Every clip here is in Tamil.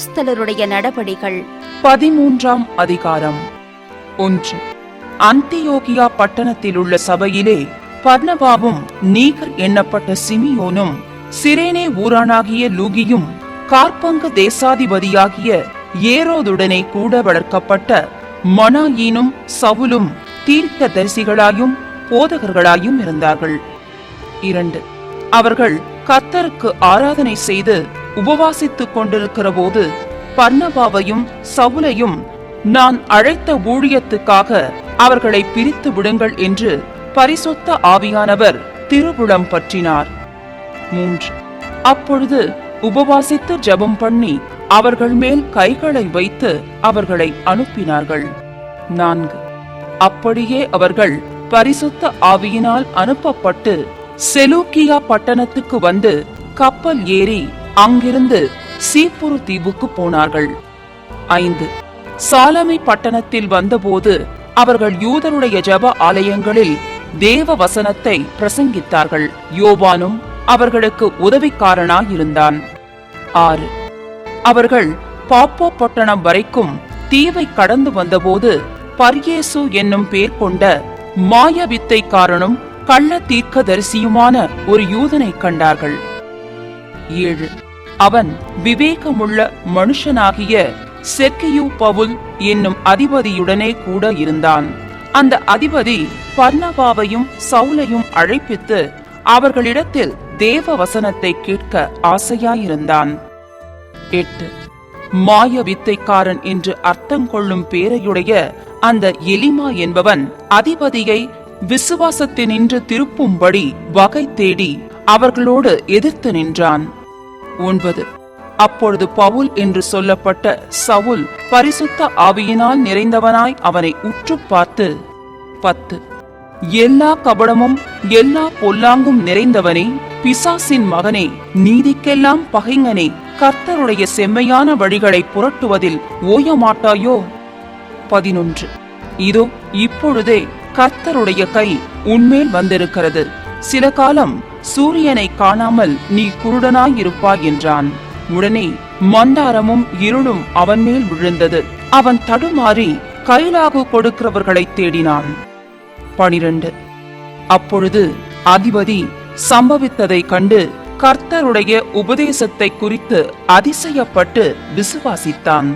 அப்போஸ்தலருடைய நடபடிகள். பதிமூன்றாம் அதிகாரம். ஒன்று. அந்தியோகியா பட்டணத்தில் உள்ள சபையிலே பர்ணபாவும் நீகர் எண்ணப்பட்ட சிமியோனும் சிரேனே ஊரானாகிய லூகியும் கார்பங்கு தேசாதிபதியாகிய ஏரோதுடனே கூட வளர்க்கப்பட்ட மனாயீனும் சவுலும் தீர்க்க தரிசிகளாயும் போதகர்களாயும் இருந்தார்கள். இரண்டு. அவர்கள் கத்தருக்கு ஆராதனை செய்து உபவாசித்துக் கொண்டிருக்கிற போது பர்ணபாவையும் சவுலையும் நான் அழைத்த ஊழியத்துக்காக அவர்களை பிரித்து விடுங்கள் என்று பரிசுத்த ஆவியானவர் திருவுளம் பற்றினார். மூன்று. அப்பொழுது உபவாசித்து ஜெபம் பண்ணி அவர்கள் மேல் கைகளை வைத்து அவர்களை அனுப்பினார்கள். நான்கு. அப்படியே அவர்கள் பரிசுத்த ஆவியினால் அனுப்பப்பட்டு செலூக்கியா பட்டணத்துக்கு வந்து கப்பல் ஏறி அங்கிருந்து சீப்புரு தீவுக்கு போனார்கள். ஐந்து. சாலமை பட்டணத்தில் வந்தபோது அவர்கள் யூதருடைய ஜப ஆலயங்களில் தேவ வசனத்தை பிரசங்கித்தார்கள். யோவானும் அவர்களுக்கு உதவிக்காரனாயிருந்தான். ஆறு. அவர்கள் பாப்போ பட்டணம் வரைக்கும் தீவை கடந்து வந்தபோது பர்யேசு என்னும் பேர் கொண்ட மாய வித்தைக்காரனும் கள்ள தீர்க்கதரிசியுமான ஒரு யூதனை கண்டார்கள். ஏழு. அவன் விவேகமுள்ள மனுஷனாகிய செர்கியு பவுல் என்னும் அதிபதியுடனே கூட இருந்தான். அந்த அதிபதி பர்ணபாவையும் சவுலையும் அழைப்பித்து அவர்களிடத்தில் தேவ வசனத்தை கேட்க ஆசையாயிருந்தான். எட்டு. மாய வித்தைக்காரன் என்று அர்த்தம் கொள்ளும் பேரையுடைய அந்த எலிமா என்பவன் அதிபதியை விசுவாசத்தினின்று திருப்பும்படி வகை தேடி அவர்களோடு எதிர்த்து நின்றான். ஒன்பது. அப்பொழுது பவுல் என்று சொல்லப்பட்ட சவுல் பரிசுத்த ஆவியினால் நிறைந்தவனாய் அவனை உற்று பார்த்து பத்து. எல்லா கபடமும் எல்லா பொல்லாங்கும் நிறைந்தவனே பிசாசின் மகனே நீதிக்கெல்லாம் பகைங்கனே கர்த்தருடைய செம்மையான வழிகளை புரட்டுவதில் ஓயமாட்டாயோ? பதினொன்று. இதோ இப்பொழுதே கர்த்தருடைய கை உன்மேல் வந்திருக்கிறது. சில காலம் சூரியனை காணாமல் நீ குருடனாயிருப்பாய் என்றான். உடனே மந்தாரமும் இருளும் அவன் மேல் விழுந்தது. அவன் தடுமாறி கைலாகு கொடுக்கிறவர்களை தேடினான். பனிரெண்டு. அப்பொழுது அதிபதி சம்பவித்ததை கண்டு கர்த்தருடைய உபதேசத்தை குறித்து அதிசயப்பட்டு விசுவாசித்தான்.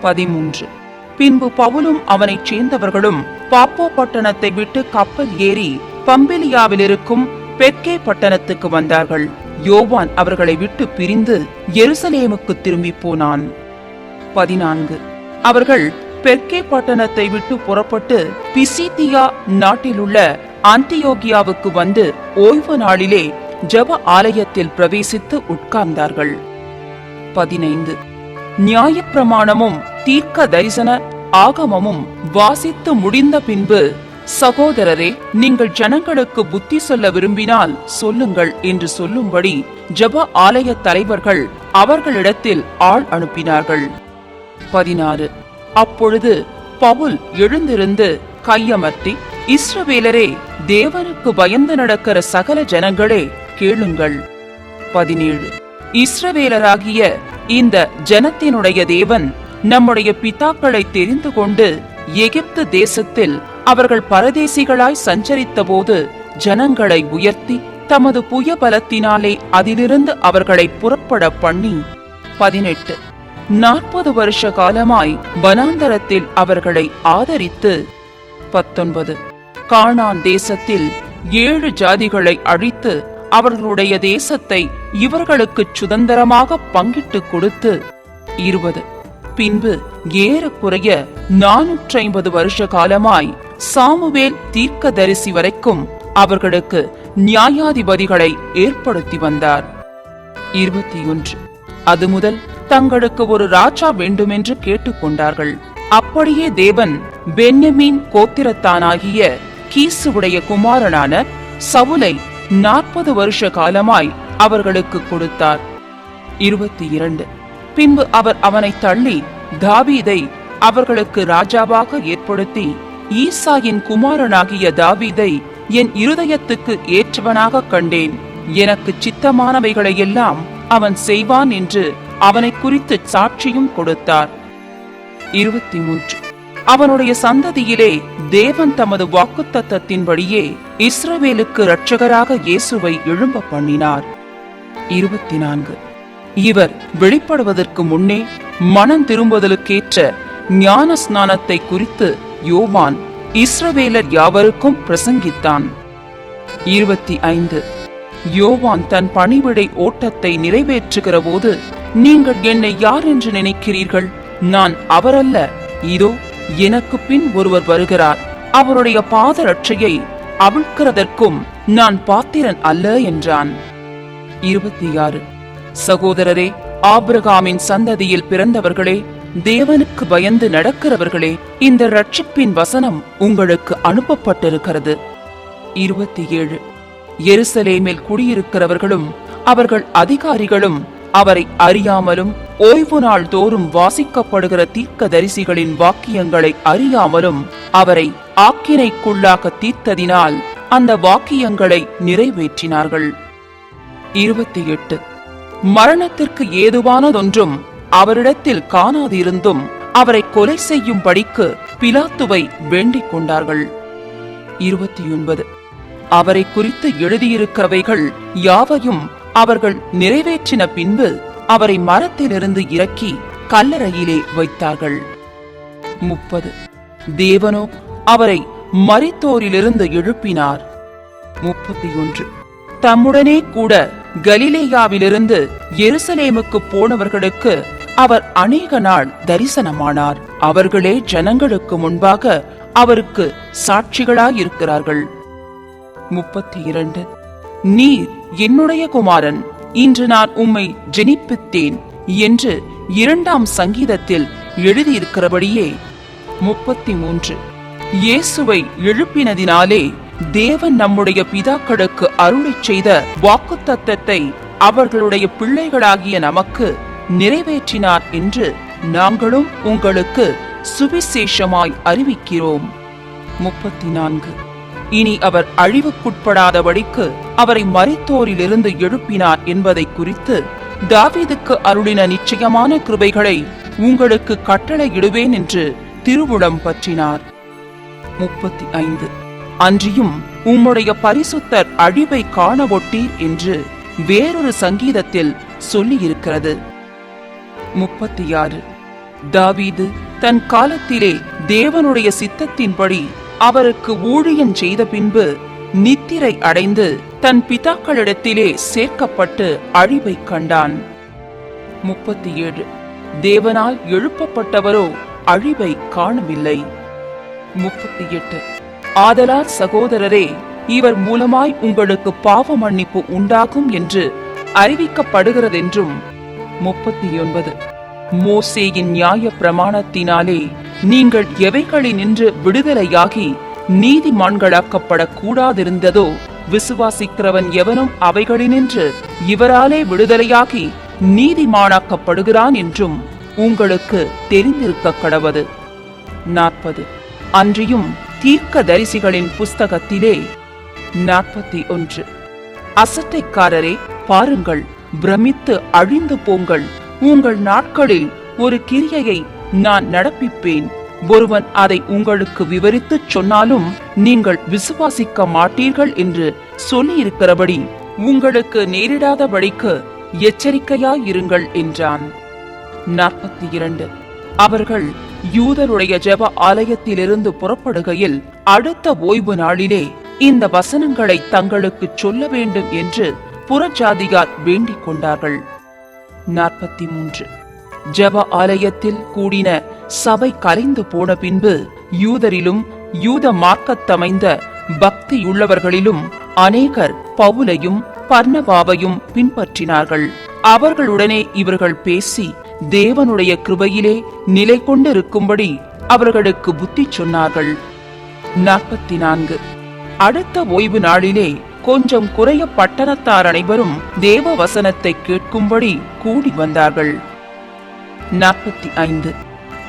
பதிமூன்று. பின்பு பவுலும் அவனைச் சேர்ந்தவர்களும் பாப்போ பட்டணத்தை விட்டு கப்பல் ஏறி பம்பிலியாவில் இருக்கும் பெர்கே பட்டணத்துக்கு வந்தார்கள். யோவான் அவர்களை விட்டு பிரிந்து எருசலேமுக்கு திரும்பி போனான். பதினான்கு. அவர்கள் பெர்கே பட்டணத்தை விட்டு புறப்பட்டு பிசித்தியா நாட்டிலுள்ள அந்தியோகியாவுக்கு வந்து ஓய்வு நாளிலே ஜெப ஆலயத்தில் பிரவேசித்து உட்கார்ந்தார்கள். பதினைந்து. நியாயப்பிரமாணமும் தீர்க்க தரிசன ஆகமமும் வாசித்து முடிந்த பின்பு சகோதரரே நீங்கள் ஜனங்களுக்கு புத்தி சொல்ல விரும்பினால் சொல்லுங்கள் என்று சொல்லும்படி ஜப ஆலய தலைவர்கள் அவர்களிடத்தில் ஆள் அனுப்பினார்கள். பதினாறு. அப்பொழுது பவுல் எழுந்திருந்து கையமர்த்தி இஸ்ரவேலரே தேவனுக்கு பயந்து நடக்கிற சகல ஜனங்களே கேளுங்கள். பதினேழு. இஸ்ரவேலராகிய இந்த ஜனத்தினுடைய தேவன் நம்முடைய பிதாக்களை தெரிந்து கொண்டு எகிப்து தேசத்தில் அவர்கள் பரதேசிகளாய் சஞ்சரித்த போது ஜனங்களை உயர்த்தி தமது புய பலத்தினாலே அதிலிருந்து அவர்களை புறப்பட பண்ணி பதினெட்டு நாற்பது வருஷ காலமாய் வனாந்தரத்தில் அவர்களை ஆதரித்து பத்தொன்பது காணான் தேசத்தில் ஏழு ஜாதிகளை அழித்து அவர்களுடைய தேசத்தை இவர்களுக்கு சுதந்திரமாக பங்கிட்டு கொடுத்து இருபது பின்பு ஏறக்குறைய நானூற்றி ஐம்பது வருஷ காலமாய் சாமுவேல் தீர்க்கதரிசி வரைக்கும் அவர்களுக்கு நியாயாதிபதிகளை ஏற்படுத்தி வந்தார். இருபத்தி ஒன்று அது முதல் தங்களுக்கு ஒரு ராஜா வேண்டுமென்று கேட்டுக்கொண்டார்கள். அப்படியே தேவன் பென்னமீன் கோத்திரத்தானாகிய கீசுவுடைய குமாரனான சவுலை நாற்பது வருஷ காலமாய் அவர்களுக்கு கொடுத்தார். இருபத்தி இரண்டு. பின்பு அவர் அவனை தள்ளி தாவீதை அவர்களுக்கு ராஜாவாக ஏற்படுத்தி ஈசாயின் குமாரனாகிய தாவீதை என் இருதயத்துக்கு ஏற்றவனாக கண்டேன். எனக்கு சித்தமானவைகளையெல்லாம் அவன் செய்வான் என்று அவனை குறித்து சாட்சியும் கொடுத்தார். இருபத்தி மூன்று அவனுடைய சந்ததியிலே தேவன் தமது வாக்குத்தத்தத்தின்படியே இஸ்ரவேலுக்கு இரட்சகராக இயேசுவை எழும்ப பண்ணினார். இருபத்தி நான்கு இவர் வெளிப்படுவதற்கு முன்னே மனம் திரும்புதலுக்கேற்ற ஞான ஸ்நானத்தை குறித்து யோவான் இஸ்ரவேலர் யாவருக்கும் பிரசங்கித்தான். இருபத்தி ஐந்து. யோவான் தன் பணிவிடை ஓட்டத்தை நிறைவேற்றுகிற போது நீங்கள் என்னை யார் என்று நினைக்கிறீர்கள்? நான் அவரல்ல. இதோ எனக்கு பின் ஒருவர் வருகிறார். அவருடைய பாதரட்சையை அவிழ்க்கிறதற்கும் நான் பாத்திரன் அல்ல என்றான். இருபத்தி ஆறு. சகோதரரே ஆபிரகாமின் சந்ததியில் பிறந்தவர்களே தேவனுக்கு பயந்து நடக்கிறவர்களே இந்த ரட்சிப்பின் வசனம் உங்களுக்கு அனுப்பப்பட்டிருக்கிறது. இருபத்தி ஏழு எருசலேமில் குடியிருக்கிறவர்களும் அவர்கள் அதிகாரிகளும் அவரை அறியாமலும் ஓய்வு நாள் தோறும் வாசிக்கப்படுகிற தீர்க்க தரிசிகளின் வாக்கியங்களை அறியாமலும் அவரை ஆக்கினைக்குள்ளாக தீர்த்ததினால் அந்த வாக்கியங்களை நிறைவேற்றினார்கள். இருபத்தி எட்டு மரணத்திற்கு ஏதுவானதொன்றும் அவரிடத்தில் காணாதிருந்தும் அவரை கொலை செய்யும் படிக்கு பிலாத்துவை வேண்டிக் கொண்டார்கள். இருபத்தி ஒன்பது அவரை குறித்து எழுதியிருக்கிறவைகள் யாவையும் அவர்கள் நிறைவேற்றின பின்பு அவரை மரத்திலிருந்து இறக்கி கல்லறையிலே வைத்தார்கள். முப்பது. தேவனோ அவரை மரித்தோரிலிருந்து எழுப்பினார். முப்பத்தி ஒன்று தம்முடனே கூட கலிலேயாவிலிருந்து எருசலேமுக்கு போனவர்களுக்கு அவர் அநேக நாள் தரிசனமானார். அவர்களே ஜனங்களுக்கு முன்பாக அவருக்கு சாட்சிகளாயிருக்கிறார்கள். முப்பத்தி இரண்டு நீர் என்னுடைய குமாரன் இன்று நான் உம்மை ஜெனிப்பித்தேன் என்று இரண்டாம் சங்கீதத்தில் எழுதியிருக்கிறபடியே. முப்பத்தி மூன்று இயேசுவை எழுப்பினதினாலே தேவன் நம்முடைய பிதாக்களுக்கு அருளை செய்த வாக்குத்தத்தத்தை அவர்களுடைய பிள்ளைகளாகிய நமக்கு நிறைவேற்றினார் என்று நாங்களும் உங்களுக்கு சுவிசேஷமாய் அறிவிக்கிறோம். முப்பத்தி நான்கு இனி அவர் அழிவுக்குட்படாதபடிக்கு அவரை மறைத்தோரிலிருந்து எழுப்பினார் என்பதை குறித்து தாவீதுக்கு அருளின நிச்சயமான கிருபைகளை உங்களுக்கு கட்டளையிடுவேன் என்று திருவுளம் பற்றினார். முப்பத்தி ஐந்து. அன்றியும் உம்முடைய பரிசுத்தர் அழிவை காண ஒட்டீர் என்று வேறொரு சங்கீதத்தில் சொல்லியிருக்கிறது. முப்பத்தி ஆறு தாவீது தன் காலத்திலே தேவனுடைய சித்தத்தின்படி அவருக்கு ஊழியம் செய்த பின்பு நித்திரை அடைந்து தன் பிதாக்களிடத்திலே சேர்க்கப்பட்டு அழிவை கண்டான். முப்பத்தி ஏழு தேவனால் எழுப்பப்பட்டவரோ அழிவை காணவில்லை. முப்பத்தி எட்டு ஆதலால் சகோதரரே இவர் மூலமாய் உங்களுக்கு பாவ மன்னிப்பு உண்டாகும் என்று அறிவிக்கப்படுகிறதென்றும். முப்பத்தி ஒன்பது மோசேயின் நியாய பிரமாணத்தினாலே நீங்கள் எவைகளினின்று விடுதலையாகி நீதிமான்களாக்கப்படக் கூடாதிருந்ததோ விசுவாசிக்கிறவன் எவனும் அவைகளினின்று இவராலே விடுதலையாகி நீதிமானாக்கப்படுகிறான் என்றும் உங்களுக்கு தெரிந்திருக்க கடவது நாற்பது. அன்றியும் தீர்க்க தரிசிகளின் புஸ்தகத்திலே. நாற்பத்தி ஒன்று. அசட்டைக்காரரே பாருங்கள் பிரமித்து அழிந்து போங்கள். உங்கள் நாட்களில் ஒரு கிரியையை நான் நடப்பிப்பேன். ஒருவன் அதை உங்களுக்கு விவரித்துச் சொன்னாலும் நீங்கள் விசுவாசிக்க மாட்டீர்கள் என்று சொல்லியிருக்கிறபடி உங்களுக்கு நேரிடாதபடிக்கு எச்சரிக்கையாயிருங்கள் என்றான். நாற்பத்தி இரண்டு. அவர்கள் யூதருடைய ஜெப ஆலயத்திலிருந்து புறப்படுகையில் அடுத்த ஓய்வு நாளிலே இந்த வசனங்களை தங்களுக்கு சொல்ல வேண்டும் என்று புறஜாதிகார் வேண்டிக் கொண்டார்கள். நாற்பத்தி மூன்று ஜெப ஆலயத்தில் கூடின சபை கலைந்து போன பின்பு யூதரிலும் யூத மார்க்கத்தமைந்த பக்தியுள்ளவர்களிலும் அநேகர் பவுலையும் பர்ணபாவையும் பின்பற்றினார்கள். அவர்களுடனே இவர்கள் பேசி தேவனுடைய கிருபையிலே நிலை கொண்டிருக்கும்படி அவர்களுக்கு புத்தி சொன்னார்கள். நாற்பத்தி நான்கு அடுத்த ஓய்வு நாளிலே கொஞ்சம் குறைய பட்டணத்தார் அனைவரும் தேவ வசனத்தை கேட்கும்படி கூடி வந்தார்கள். நாற்பத்தி ஐந்து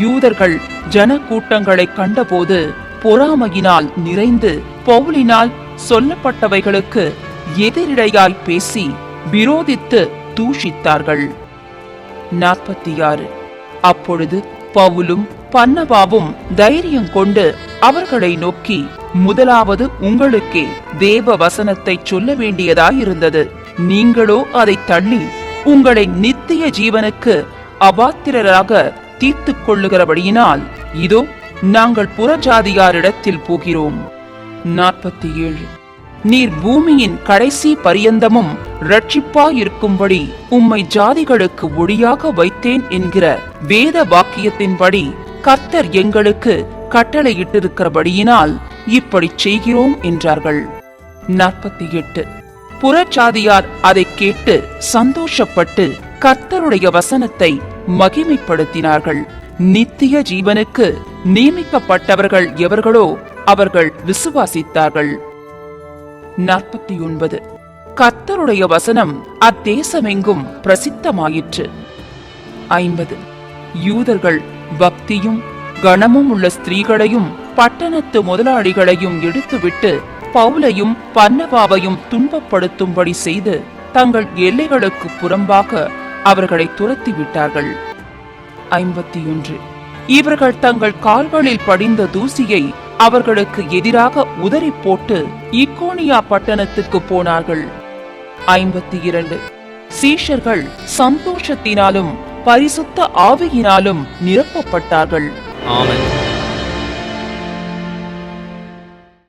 யூதர்கள் ஜன கூட்டங்களை கண்டபோது பொறாமையினால் நிறைந்து பவுலினால் சொல்லப்பட்டவைகளுக்கு எதிரிடையாய் பேசி விரோதித்து தூஷித்தார்கள். நாற்பத்தி ஆறு அப்பொழுது பவுலும் பன்னபாவும் தைரியம் கொண்டு அவர்களை நோக்கி முதலாவது உங்களுக்கே தேவ வசனத்தை சொல்ல வேண்டியதாயிருந்தது. நீங்களோ அதை தள்ளி உங்களை நித்திய ஜீவனுக்கு அபாத்திரராக தீர்த்துக் கொள்ளுகிறபடியினால் இதோ நாங்கள் புறஜாதியாரிடத்தில் போகிறோம். நாற்பத்தி ஏழு நீர் பூமியின் கடைசி பரியந்தமும் ரட்சிப்பாயிருக்கும்படி உம்மை ஜாதிகளுக்கு ஒளியாக வைத்தேன் என்கிற வேத வாக்கியத்தின்படி கர்த்தர் எங்களுக்கு கட்டளையிட்டிருக்கிறபடியினால் இப்படி செய்கிறோம் என்றார்கள். நாற்பத்தி எட்டு புறச்சாதியார் அதை கேட்டு சந்தோஷப்பட்டு கர்த்தருடைய வசனத்தை மகிமைப்படுத்தினார்கள். நித்திய ஜீவனுக்கு நியமிக்கப்பட்டவர்கள் எவர்களோ அவர்கள் விசுவாசித்தார்கள். நாற்பத்தி ஒன்பது. கர்த்தருடைய வசனம் அத்தேசமெங்கும் பிரசித்தமாயிற்று. ஐம்பது. யூதர்கள் பக்தியும் கணமும் உள்ள ஸ்திரீகளையும் பட்டணத்து முதலாளிகளையும் எடுத்துவிட்டு பவுலையும் பன்னபாவையும் துன்பப்படுத்தும்படி செய்து தங்கள் எல்லைகளுக்கு புறம்பாக அவர்களை துரத்தி விட்டார்கள் ஐம்பத்தி ஒன்று. இவர்கள் தங்கள் கால்களில் படிந்த தூசியை அவர்களுக்கு எதிராக உதறி போட்டு இக்கோனியா பட்டணத்துக்கு போனார்கள். ஐம்பத்தி இரண்டு. சீஷர்கள் சந்தோஷத்தினாலும் பரிசுத்த ஆவியினாலும் நிரப்பப்பட்டார்கள். ஆமென்.